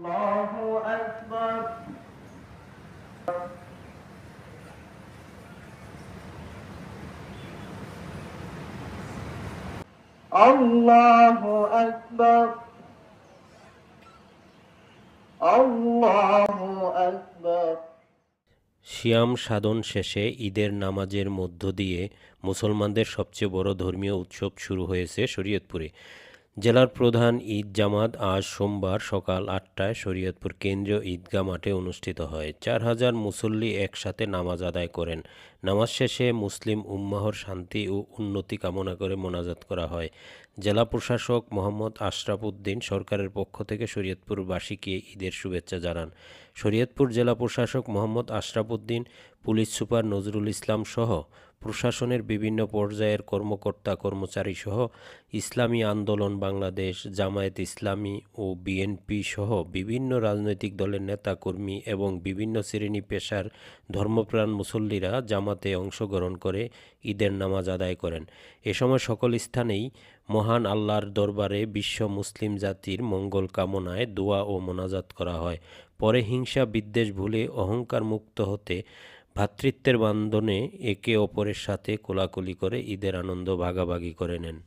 الله أكبر الله أكبر الله أكبر Siam সাধন শেষে ঈদের নামাজের মধ্য দিয়ে মুসলমানদের সবচেয়ে বড় ধর্মীয় উৎসব শুরু হয়েছে শরীয়তপুরে জেলার প্রধান ঈদ জামাত আজ সোমবার সকাল আটটায় শরীয়তপুর কেন্দ্রীয় ঈদগাহ মাঠে অনুষ্ঠিত হয়। চার হাজার মুসল্লি একসাথে নামাজ আদায় করেন। নামাজ শেষে মুসলিম উম্মাহর শান্তি ও উন্নতি কামনা করে মোনাজাত করা হয়। জেলা প্রশাসক মোহাম্মদ আশরাফ উদ্দিন সরকারের পক্ষ থেকে শরীয়তপুরবাসীকে ঈদের শুভেচ্ছা জানান। শরীয়তপুর জেলা প্রশাসক মোহাম্মদ আশরাফ উদ্দিন, পুলিশ সুপার নজরুল ইসলাম সহ প্রশাসনের বিভিন্ন পর্যায়ের কর্মকর্তা কর্মচারী সহ ইসলামী আন্দোলন, বাংলাদেশ, জামায়াত ইসলামী ও বিএনপি সহ বিভিন্ন রাজনৈতিক দলের নেতা কর্মী এবং বিভিন্ন শ্রেণি পেশার ধর্মপ্রাণ মুসল্লিরা জামাতে অংশগ্রহণ করে ঈদের নামাজ আদায় করেন। এ সময় সকল স্থানেই মহান আল্লাহর দরবারে বিশ্ব মুসলিম জাতির মঙ্গল কামনায় দোয়া ও মোনাজাত করা হয়। পরে হিংসা, বিদ্বেষ, ভুলে অহংকার মুক্ত হতে ভ্রাতৃত্বের বান্ধনে একে অপরের সাথে কোলাকুলি করে ঈদের আনন্দ ভাগাভাগি করে নেন।